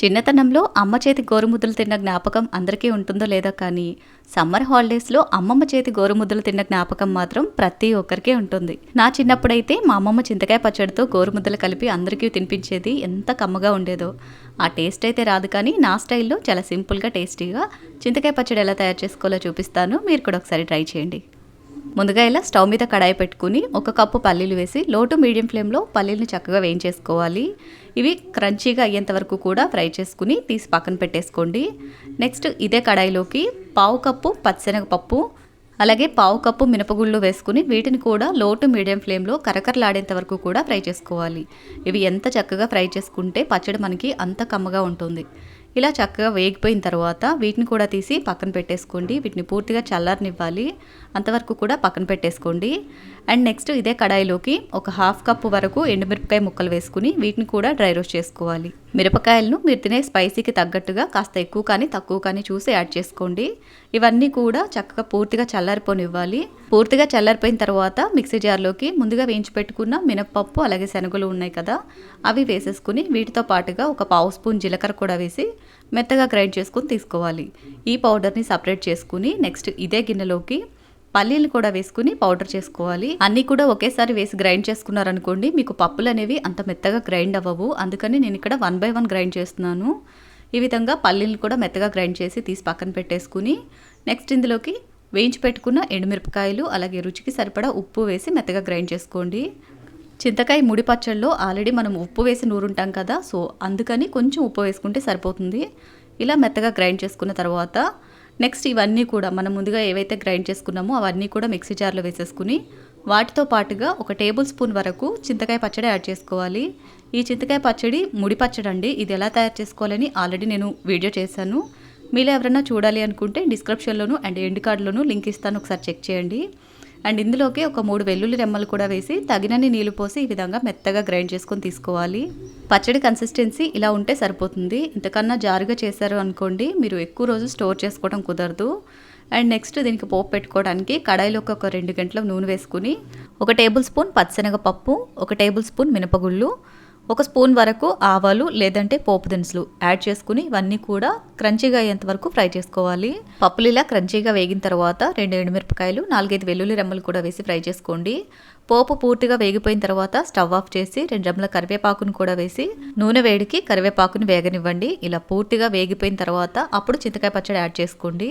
చిన్నతనంలో అమ్మ చేతి గోరుముద్దలు తిన్న జ్ఞాపకం అందరికీ ఉంటుందో లేదో కానీ సమ్మర్ హాలిడేస్లో అమ్మమ్మ చేతి గోరుముద్దలు తిన్న జ్ఞాపకం మాత్రం ప్రతి ఒక్కరికే ఉంటుంది. నా చిన్నప్పుడైతే మా అమ్మమ్మ చింతకాయ పచ్చడితో గోరుముద్దలు కలిపి అందరికీ తినిపించేది ఎంత కమ్మగా ఉండేదో. ఆ టేస్ట్ అయితే రాదు కానీ నా స్టైల్లో చాలా సింపుల్గా టేస్టీగా చింతకాయ పచ్చడి ఎలా తయారు చేసుకోవాలో చూపిస్తాను. మీరు కూడా ఒకసారి ట్రై చేయండి. ముందుగా ఇలా స్టవ్ మీద కడాయి పెట్టుకుని ఒక కప్పు పల్లీలు వేసి లోటు మీడియం ఫ్లేమ్లో పల్లీలను చక్కగా వేయించేసుకోవాలి. ఇవి క్రంచీగా అయ్యేంత వరకు కూడా ఫ్రై చేసుకుని తీసి పక్కన పెట్టేసుకోండి. నెక్స్ట్ ఇదే కడాయిలోకి పావు కప్పు పచ్చనగపప్పు అలాగే పావు కప్పు మినపగుళ్ళు వేసుకుని వీటిని కూడా లో టు మీడియం ఫ్లేమ్లో కరకరలాడేంత వరకు కూడా ఫ్రై చేసుకోవాలి. ఇవి ఎంత చక్కగా ఫ్రై చేసుకుంటే పచ్చడి మనకి అంత కమ్మగా ఉంటుంది. ఇలా చక్కగా వేగిపోయిన తర్వాత వీటిని కూడా తీసి పక్కన పెట్టేసుకోండి. వీటిని పూర్తిగా చల్లారనివ్వాలి. అంతవరకు కూడా పక్కన పెట్టేసుకోండి. అండ్ నెక్స్ట్ ఇదే కడాయిలోకి ఒక హాఫ్ కప్పు వరకు ఎండుమిరపకాయ ముక్కలు వేసుకుని వీటిని కూడా డ్రై రోస్ట్ చేసుకోవాలి. మిరపకాయలను మీరు తినే స్పైసీకి తగ్గట్టుగా కాస్త ఎక్కువ కానీ తక్కువ కానీ చూసి యాడ్ చేసుకోండి. ఇవన్నీ కూడా చక్కగా పూర్తిగా చల్లారిపోనివ్వాలి. పూర్తిగా చల్లారిపోయిన తర్వాత మిక్సీ జార్లోకి ముందుగా వేయించి పెట్టుకున్న మినప్పప్పు అలాగే శనగలు ఉన్నాయి కదా అవి వేసేసుకుని వీటితో పాటుగా ఒక పావు స్పూన్ జీలకర్ర కూడా వేసి మెత్తగా గ్రైండ్ చేసుకుని తీసుకోవాలి. ఈ పౌడర్ని సపరేట్ చేసుకుని నెక్స్ట్ ఇదే గిన్నెలోకి పల్లీలు కూడా వేసుకుని పౌడర్ చేసుకోవాలి. అన్నీ కూడా ఒకేసారి వేసి గ్రైండ్ చేసుకున్నారనుకోండి మీకు పప్పులు అనేవి అంత మెత్తగా గ్రైండ్ అవ్వవు. అందుకని నేను ఇక్కడ వన్ బై వన్ గ్రైండ్ చేస్తున్నాను. ఈ విధంగా పల్లీలు కూడా మెత్తగా గ్రైండ్ చేసి తీసి పక్కన పెట్టేసుకుని నెక్స్ట్ ఇందులోకి వేయించి పెట్టుకున్న ఎండుమిరపకాయలు అలాగే రుచికి సరిపడా ఉప్పు వేసి మెత్తగా గ్రైండ్ చేసుకోండి. చింతకాయ ముడి పచ్చళ్ళలో ఆల్రెడీ మనం ఉప్పు వేసి నూరుంటాం కదా సో అందుకని కొంచెం ఉప్పు వేసుకుంటే సరిపోతుంది. ఇలా మెత్తగా గ్రైండ్ చేసుకున్న తర్వాత నెక్స్ట్ ఇవన్నీ కూడా మనం ముందుగా ఏవైతే గ్రైండ్ చేసుకున్నామో అవన్నీ కూడా మిక్సీ జార్లో వేసేసుకుని వాటితో పాటుగా ఒక టేబుల్ స్పూన్ వరకు చింతకాయ పచ్చడి యాడ్ చేసుకోవాలి. ఈ చింతకాయ పచ్చడి ముడి పచ్చడి అండి. ఇది ఎలా తయారు చేసుకోవాలని ఆల్రెడీ నేను వీడియో చేశాను. మీలో ఎవరైనా చూడాలి అనుకుంటే డిస్క్రిప్షన్లోను అండ్ ఎండ్ కార్డులోను లింక్ ఇస్తాను. ఒకసారి చెక్ చేయండి. అండ్ ఇందులోకి ఒక మూడు వెల్లుల్లి రెమ్మలు కూడా వేసి తగినన్ని నీళ్ళు పోసి ఈ విధంగా మెత్తగా గ్రైండ్ చేసుకొని తీసుకోవాలి. పచ్చడి కన్సిస్టెన్సీ ఇలా ఉంటే సరిపోతుంది. ఇంతకన్నా జారుగా చేశారు అనుకోండి మీరు ఎక్కువ రోజు స్టోర్ చేసుకోవడం కుదరదు. అండ్ నెక్స్ట్ దీనికి పోపు పెట్టుకోవడానికి కడాయిలోకి ఒక రెండు గంటల నూనె వేసుకుని ఒక టేబుల్ స్పూన్ పచ్చనగపప్పు ఒక టేబుల్ స్పూన్ మినపగుళ్ళు ఒక స్పూన్ వరకు ఆవాలు లేదంటే పోపు దినుసులు యాడ్ చేసుకుని ఇవన్నీ కూడా క్రంచీగా అయ్యేంత వరకు ఫ్రై చేసుకోవాలి. పప్పులు ఇలా క్రంచీగా వేగిన తర్వాత రెండు ఎండుమిరపకాయలు నాలుగైదు వెల్లుల్లి రెమ్మలు కూడా వేసి ఫ్రై చేసుకోండి. పోపు పూర్తిగా వేగిపోయిన తర్వాత స్టవ్ ఆఫ్ చేసి రెండు రెమ్మల కరివేపాకును కూడా వేసి నూనె వేడికి కరివేపాకుని వేగనివ్వండి. ఇలా పూర్తిగా వేగిపోయిన తర్వాత అప్పుడు చింతకాయ పచ్చడి యాడ్ చేసుకోండి.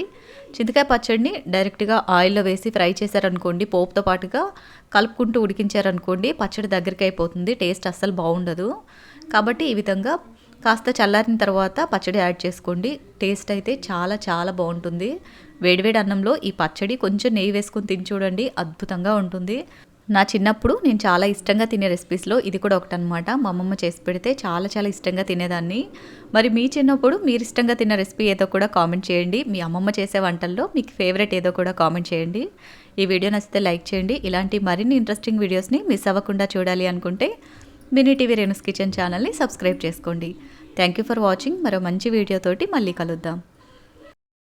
చింతకాయ పచ్చడిని డైరెక్ట్గా ఆయిల్లో వేసి ఫ్రై చేశారనుకోండి పోపుతో పాటుగా కలుపుకుంటూ ఉడికించారనుకోండి పచ్చడి దగ్గరికి అయిపోతుంది టేస్ట్ అస్సలు బాగుండదు. కాబట్టి ఈ విధంగా కాస్త చల్లారిన తర్వాత పచ్చడి యాడ్ చేసుకోండి. టేస్ట్ అయితే చాలా చాలా బాగుంటుంది. వేడివేడి అన్నంలో ఈ పచ్చడి కొంచెం నెయ్యి వేసుకొని తిని చూడండి అద్భుతంగా ఉంటుంది. నా చిన్నప్పుడు నేను చాలా ఇష్టంగా తినే రెసిపీస్లో ఇది కూడా ఒకటి అనమాట మా అమ్మమ్మ చేసి పెడితే చాలా చాలా ఇష్టంగా తినేదాన్ని. మరి మీ చిన్నప్పుడు మీరు ఇష్టంగా తిన్న రెసిపీ ఏదో కూడా కామెంట్ చేయండి. మీ అమ్మమ్మ చేసే వంటల్లో మీకు ఫేవరెట్ ఏదో కూడా కామెంట్ చేయండి. ఈ వీడియో నచ్చితే లైక్ చేయండి. ఇలాంటి మరిన్ని ఇంట్రెస్టింగ్ వీడియోస్ని మిస్ అవ్వకుండా చూడాలి అనుకుంటే మినీ టీవీ రేణుస్ కిచెన్ ఛానల్ని సబ్స్క్రైబ్ చేసుకోండి. Thank you for watching. మరో మంచి వీడియోతోటి మళ్ళీ కలుద్దాం.